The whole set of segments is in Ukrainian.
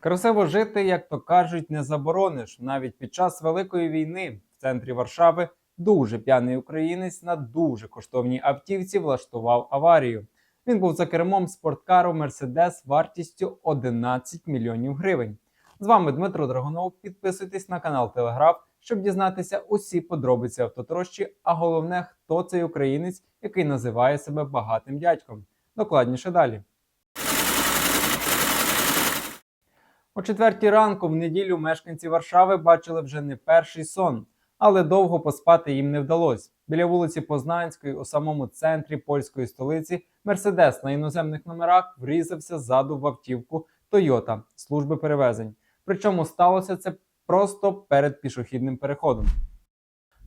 Красиво жити, як то кажуть, не заборониш. Навіть під час великої війни в центрі Варшави дуже п'яний українець на дуже коштовній автівці влаштував аварію. Він був за кермом спорткару Мерседес вартістю 11 мільйонів гривень. З вами Дмитро Драгунов. Підписуйтесь на канал Телеграф, щоб дізнатися усі подробиці автотрощі, а головне, хто цей українець, який називає себе багатим дядьком. Докладніше далі. О четвертій ранку в неділю мешканці Варшави бачили вже не перший сон, але довго поспати їм не вдалося. Біля вулиці Познанської, у самому центрі польської столиці, Мерседес на іноземних номерах врізався ззаду в автівку Toyota служби перевезень. Причому сталося це просто перед пішохідним переходом.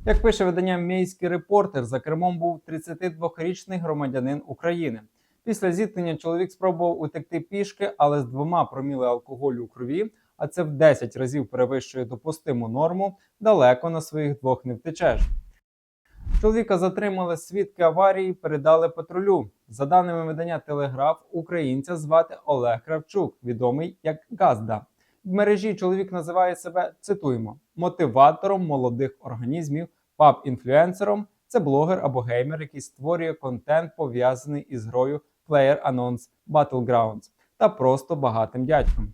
Як пише видання Мейський репортер, за кермом був 32-річний громадянин України. Після зіткнення чоловік спробував утекти пішки, але з двома проміли алкоголю у крові, а це в 10 разів перевищує допустиму норму, далеко на своїх двох не втечеш. Чоловіка затримали свідки аварії, передали патрулю. За даними видання Телеграф, українця звати Олег Кравчук, відомий як Газда. В мережі чоловік називає себе цитуємо мотиватором молодих організмів, паб-інфлюенсером. Це блогер або геймер, який створює контент пов'язаний із грою PlayerUnknown's Battlegrounds та просто багатим дядьком.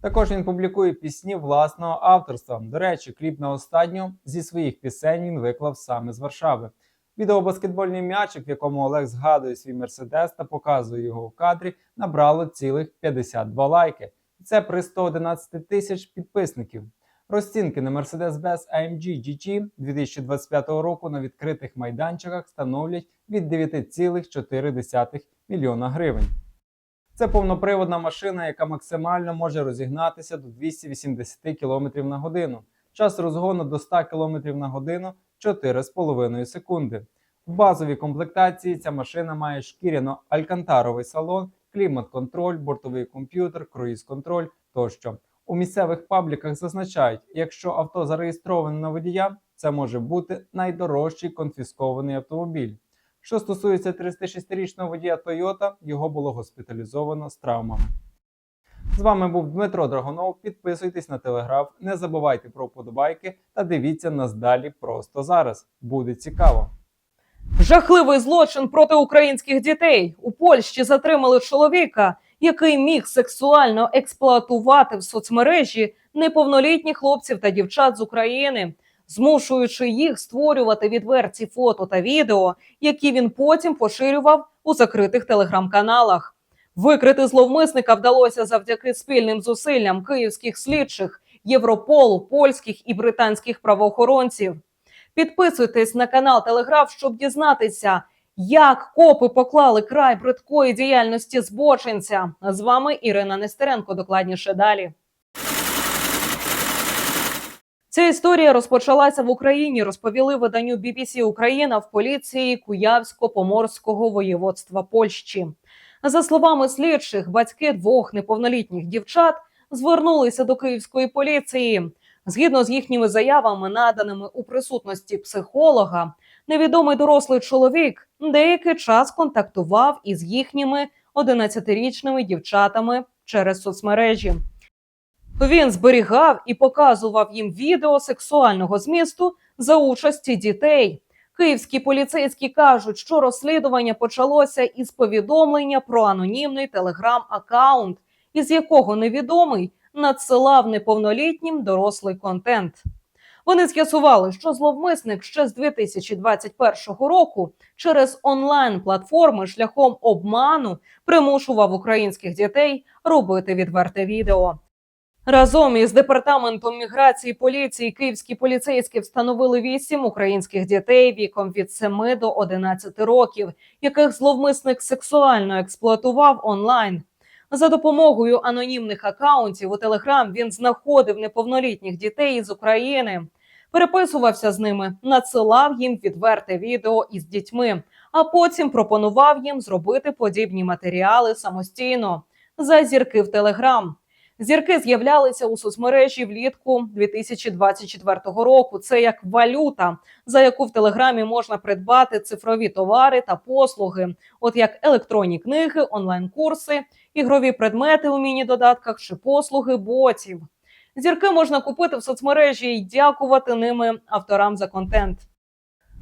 Також він публікує пісні власного авторства. До речі, кліп на останню зі своїх пісень він виклав саме з Варшави. Відеобаскетбольний м'ячик, в якому Олег згадує свій мерседес та показує його в кадрі, набрало цілих 52 лайки. Це при 111 тисяч підписників. Розцінки на Mercedes-Benz AMG GT 2025 року на відкритих майданчиках становлять від 9,4 мільйона гривень. Це повноприводна машина, яка максимально може розігнатися до 280 км на годину. Час розгону до 100 км на годину 4,5 секунди. В базовій комплектації ця машина має шкіряно-алькантаровий салон, клімат-контроль, бортовий комп'ютер, круїз-контроль тощо. У місцевих пабліках зазначають, якщо авто зареєстроване на водія, це може бути найдорожчий конфіскований автомобіль. Що стосується 36-річного водія Toyota, його було госпіталізовано з травмами. З вами був Дмитро Драгонов. Підписуйтесь на телеграф, не забувайте про вподобайки та дивіться нас далі просто зараз. Буде цікаво. Жахливий злочин проти українських дітей у Польщі затримали чоловіка, який міг сексуально експлуатувати в соцмережі неповнолітніх хлопців та дівчат з України, змушуючи їх створювати відверті фото та відео, які він потім поширював у закритих телеграм-каналах. Викрити зловмисника вдалося завдяки спільним зусиллям київських слідчих, Європолу, польських і британських правоохоронців. Підписуйтесь на канал Телеграф, щоб дізнатися, як копи поклали край бридкої діяльності збочинця. З вами Ірина Нестеренко. Докладніше далі. Ця історія розпочалася в Україні. Розповіли виданню BBC Україна в поліції Куявсько-Поморського воєводства Польщі. За словами слідчих, батьки двох неповнолітніх дівчат звернулися до київської поліції. Згідно з їхніми заявами, наданими у присутності психолога, невідомий дорослий чоловік деякий час контактував із їхніми 11-річними дівчатами через соцмережі. Він зберігав і показував їм відео сексуального змісту за участі дітей. Київські поліцейські кажуть, що розслідування почалося із повідомлення про анонімний телеграм-аккаунт, із якого невідомий надсилав неповнолітнім дорослий контент. Вони з'ясували, що зловмисник ще з 2021 року через онлайн-платформи шляхом обману примушував українських дітей робити відверте відео. Разом із департаментом міграції поліції київські поліцейські встановили вісім українських дітей віком від 7 до 11 років, яких зловмисник сексуально експлуатував онлайн. За допомогою анонімних акаунтів у Телеграм він знаходив неповнолітніх дітей із України, переписувався з ними, надсилав їм відверте відео із дітьми, а потім пропонував їм зробити подібні матеріали самостійно за зірки в Телеграм. Зірки з'являлися у соцмережі влітку 2024 року. Це як валюта, за яку в телеграмі можна придбати цифрові товари та послуги, от як електронні книги, онлайн-курси, ігрові предмети у міні-додатках чи послуги ботів. Зірки можна купити в соцмережі і дякувати ними авторам за контент.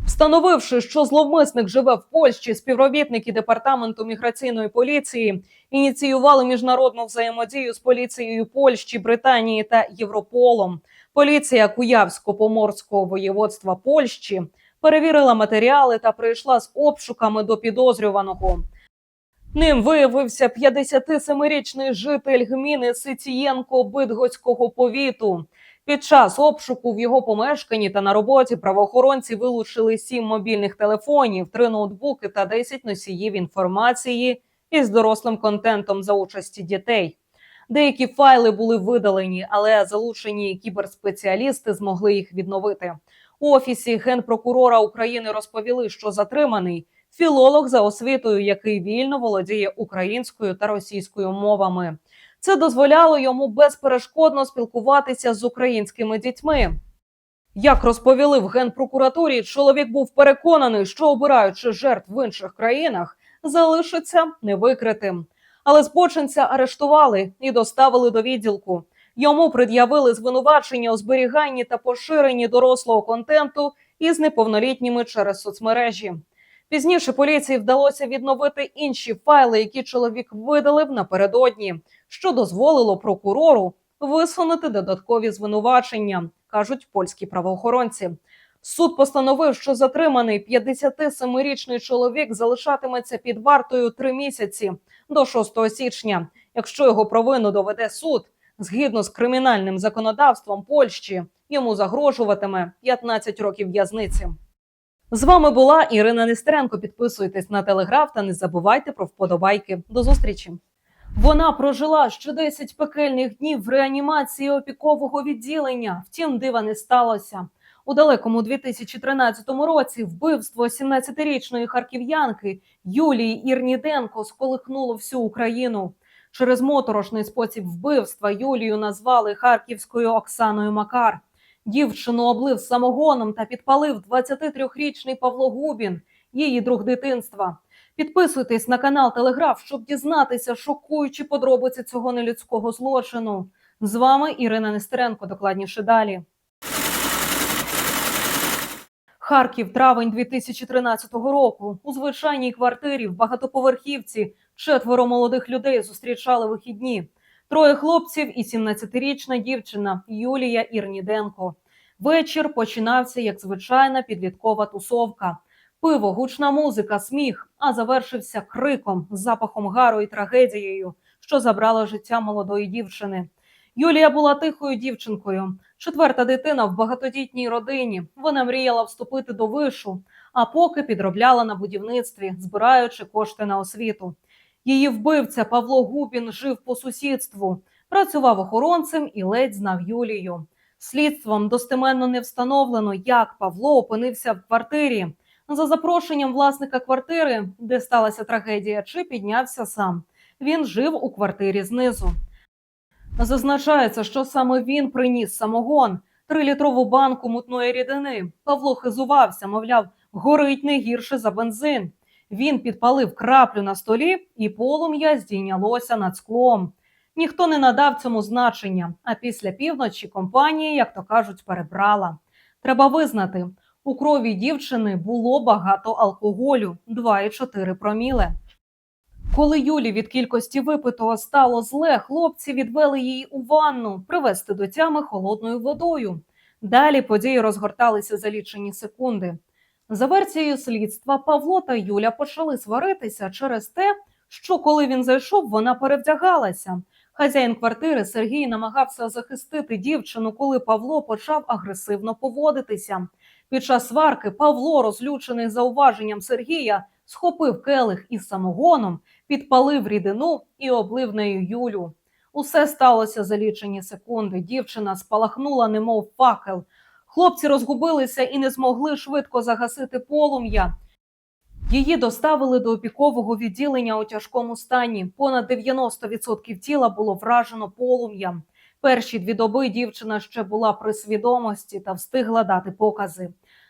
Встановивши, що зловмисник живе в Польщі, співробітники департаменту міграційної поліції ініціювали міжнародну взаємодію з поліцією Польщі, Британії та Європолом. Поліція Куявсько-Поморського воєводства Польщі перевірила матеріали та прийшла з обшуками до підозрюваного. Ним виявився 57-річний житель гміни Сицієнко Бидгоцького повіту. Під час обшуку в його помешканні та на роботі правоохоронці вилучили сім мобільних телефонів, три ноутбуки та 10 носіїв інформації із дорослим контентом за участі дітей. Деякі файли були видалені, але залучені кіберспеціалісти змогли їх відновити. У офісі генпрокурора України розповіли, що затриманий філолог за освітою, який вільно володіє українською та російською мовами. Це дозволяло йому безперешкодно спілкуватися з українськими дітьми. Як розповіли в генпрокуратурі, чоловік був переконаний, що обираючи жертв в інших країнах, залишиться невикритим. Але збочинця арештували і доставили до відділку. Йому пред'явили звинувачення у зберіганні та поширенні дорослого контенту із неповнолітніми через соцмережі. Пізніше поліції вдалося відновити інші файли, які чоловік видалив напередодні, що дозволило прокурору висунути додаткові звинувачення, кажуть польські правоохоронці. Суд постановив, що затриманий 57-річний чоловік залишатиметься під вартою три місяці до 6 січня. Якщо його провину доведе суд, згідно з кримінальним законодавством Польщі, йому загрожуватиме 15 років в'язниці. З вами була Ірина Нестеренко. Підписуйтесь на телеграф та не забувайте про вподобайки. До зустрічі. Вона прожила ще 10 пекельних днів в реанімації опікового відділення. Втім, дива не сталося. У далекому 2013 році вбивство 17-річної харків'янки Юлії Ірніденко сколихнуло всю Україну. Через моторошний спосіб вбивства Юлію назвали харківською Оксаною Макар. Дівчину облив самогоном та підпалив 23-річний Павло Губін, її друг дитинства. Підписуйтесь на канал Телеграф, щоб дізнатися шокуючі подробиці цього нелюдського злочину. З вами Ірина Нестеренко. Докладніше далі. Харків, травень 2013 року. У звичайній квартирі в багатоповерхівці четверо молодих людей зустрічали вихідні. Троє хлопців і 17-річна дівчина Юлія Ірніденко. Вечір починався як звичайна підліткова тусовка. Пиво, гучна музика, сміх, а завершився криком, запахом гару і трагедією, що забрала життя молодої дівчини. Юлія була тихою дівчинкою, четверта дитина в багатодітній родині. Вона мріяла вступити до вишу, а поки підробляла на будівництві, збираючи кошти на освіту. Її вбивця Павло Губін жив по сусідству, працював охоронцем і ледь знав Юлію. Слідством достеменно не встановлено, як Павло опинився в квартирі. За запрошенням власника квартири, де сталася трагедія, чи піднявся сам. Він жив у квартирі знизу. Зазначається, що саме він приніс самогон, трилітрову банку мутної рідини. Павло хизувався, мовляв, горить не гірше за бензин. Він підпалив краплю на столі, і полум'я здійнялося над склом. Ніхто не надав цьому значення. А після півночі компанія, як то кажуть, перебрала. Треба визнати, у крові дівчини було багато алкоголю 2,4 проміле. Коли Юлі від кількості випитого стало зле, хлопці відвели її у ванну привезти до тями холодною водою. Далі події розгорталися за лічені секунди. За версією слідства, Павло та Юля почали сваритися через те, що коли він зайшов, вона перевдягалася. Хазяїн квартири Сергій намагався захистити дівчину, коли Павло почав агресивно поводитися. Під час сварки Павло, розлючений зауваженням Сергія, схопив келих із самогоном, підпалив рідину і облив нею Юлю. Усе сталося за лічені секунди. Дівчина спалахнула, немов факел. Хлопці розгубилися і не змогли швидко загасити полум'я. Її доставили до опікового відділення у тяжкому стані. Понад 90% тіла було вражено полум'ям. Перші дві доби дівчина ще була при свідомості та встигла дати покази.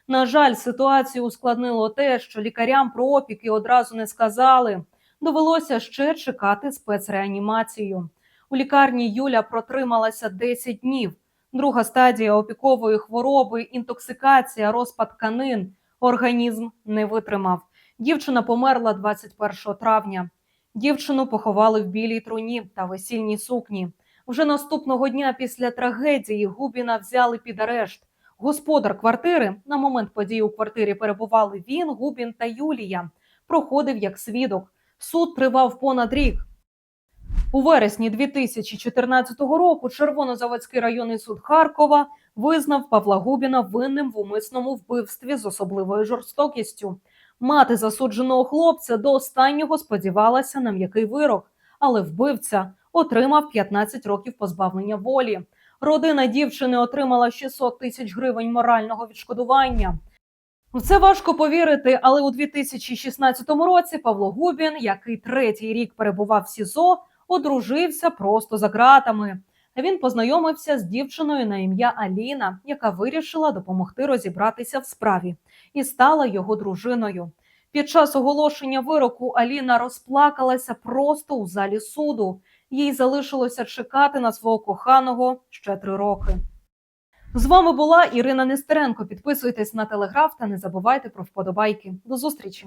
На жаль, ситуацію ускладнило те, що лікарям про опіки одразу не сказали. Довелося ще чекати спецреанімацію. У лікарні Юля протрималася 10 днів. Друга стадія опікової хвороби, інтоксикація, розпад тканин. Організм не витримав. Дівчина померла 21 травня. Дівчину поховали в білій труні та весільній сукні. Вже наступного дня після трагедії Губіна взяли під арешт. Господар квартири на момент події у квартирі перебували він, Губін та Юлія. Проходив як свідок. Суд тривав понад рік. У вересні 2014 року Червонозаводський районний суд Харкова визнав Павла Губіна винним в умисному вбивстві з особливою жорстокістю. Мати засудженого хлопця до останнього сподівалася на м'який вирок, але вбивця отримав 15 років позбавлення волі. Родина дівчини отримала 600 тисяч гривень морального відшкодування. В це важко повірити, але у 2016 році Павло Губін, який третій рік перебував в СІЗО, одружився просто за ґратами. Він познайомився з дівчиною на ім'я Аліна, яка вирішила допомогти розібратися в справі, і стала його дружиною. Під час оголошення вироку Аліна розплакалася просто у залі суду. Їй залишилося чекати на свого коханого ще три роки. З вами була Ірина Нестеренко. Підписуйтесь на телеграф та не забувайте про вподобайки. До зустрічі!